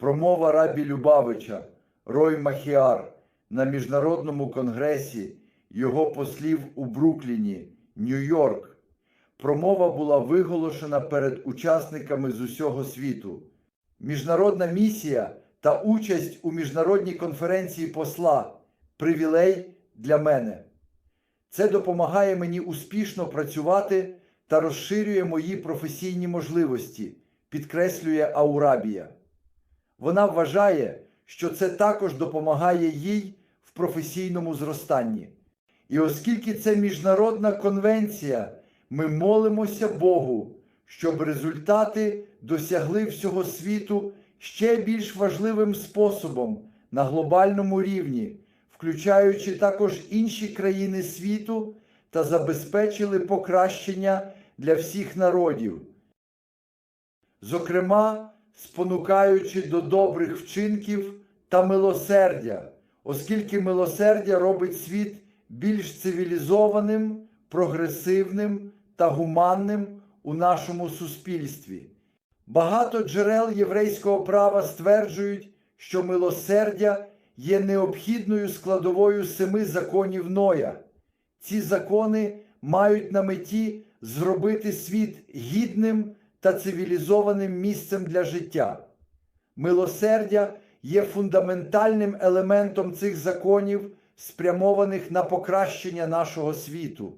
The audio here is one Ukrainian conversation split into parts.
Промова Рабі Любавича Рой Махіар на міжнародному конгресі його послів у Брукліні, Нью-Йорк. Промова була виголошена перед учасниками з усього світу. Міжнародна місія та участь у міжнародній конференції посла привілей для мене. Це допомагає мені успішно працювати та розширює мої професійні можливості, підкреслює Аурабія. Вона вважає, що це також допомагає їй в професійному зростанні. І оскільки це міжнародна конвенція, ми молимося Богу, щоб результати досягли всього світу ще більш важливим способом на глобальному рівні, включаючи також інші країни світу та забезпечили покращення для всіх народів зокрема спонукаючи до добрих вчинків та милосердя, оскільки милосердя робить світ більш цивілізованим, прогресивним та гуманним у нашому суспільстві. Багато джерел єврейського права стверджують, що милосердя є необхідною складовою семи законів Ноя. Ці закони мають на меті зробити світ гідним та цивілізованим місцем для життя. Милосердя є фундаментальним елементом цих законів, спрямованих на покращення нашого світу.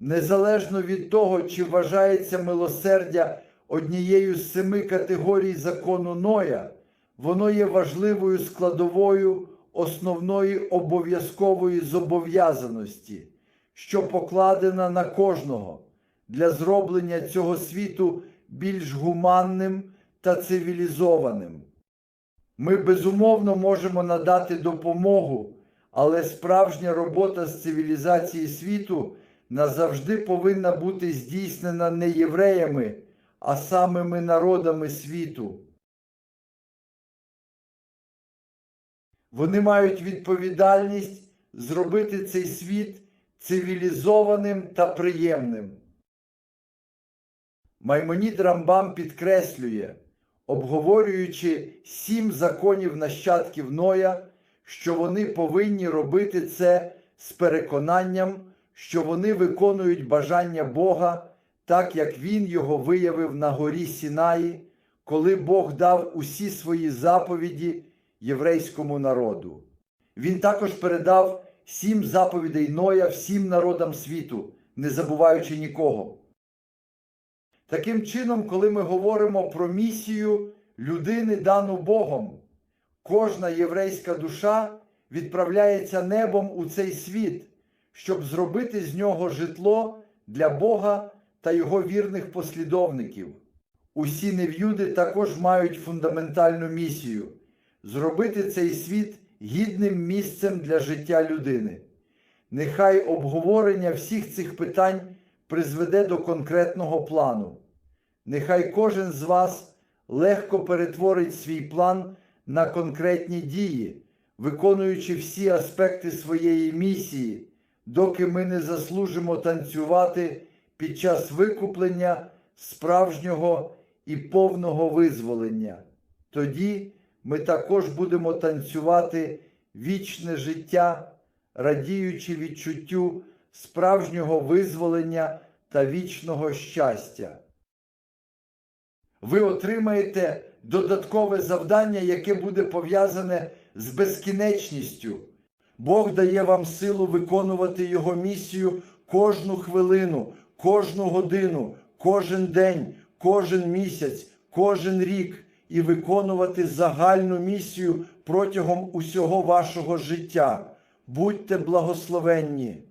Незалежно від того, чи вважається милосердя однією з семи категорій закону Ноя, воно є важливою складовою основної обов'язкової зобов'язаності, що покладена на кожного для зроблення цього світу більш гуманним та цивілізованим. Ми безумовно можемо надати допомогу, але справжня робота з цивілізації світу назавжди повинна бути здійснена не євреями, а самими народами світу. Вони мають відповідальність зробити цей світ цивілізованим та приємним. Маймонід Рамбам підкреслює, обговорюючи сім законів нащадків Ноя, що вони повинні робити це з переконанням, що вони виконують бажання Бога, так як Він його виявив на горі Сінаї, коли Бог дав усі свої заповіді єврейському народу. Він також передав сім заповідей Ноя всім народам світу, не забуваючи нікого. Таким чином, коли ми говоримо про місію людини, дану Богом, кожна єврейська душа відправляється небом у цей світ, щоб зробити з нього житло для Бога та його вірних послідовників. Усі нев'юди також мають фундаментальну місію зробити цей світ гідним місцем для життя людини. Нехай обговорення всіх цих питань призведе до конкретного плану. Нехай кожен з вас легко перетворить свій план на конкретні дії, виконуючи всі аспекти своєї місії, доки ми не заслужимо танцювати під час викуплення справжнього і повного визволення. Тоді ми також будемо танцювати вічне життя, радіючи відчуттю справжнього визволення та вічного щастя. Ви отримаєте додаткове завдання, яке буде пов'язане з безкінечністю. Бог дає вам силу виконувати Його місію кожну хвилину, кожну годину, кожен день, кожен місяць, кожен рік і виконувати загальну місію протягом усього вашого життя. Будьте благословенні!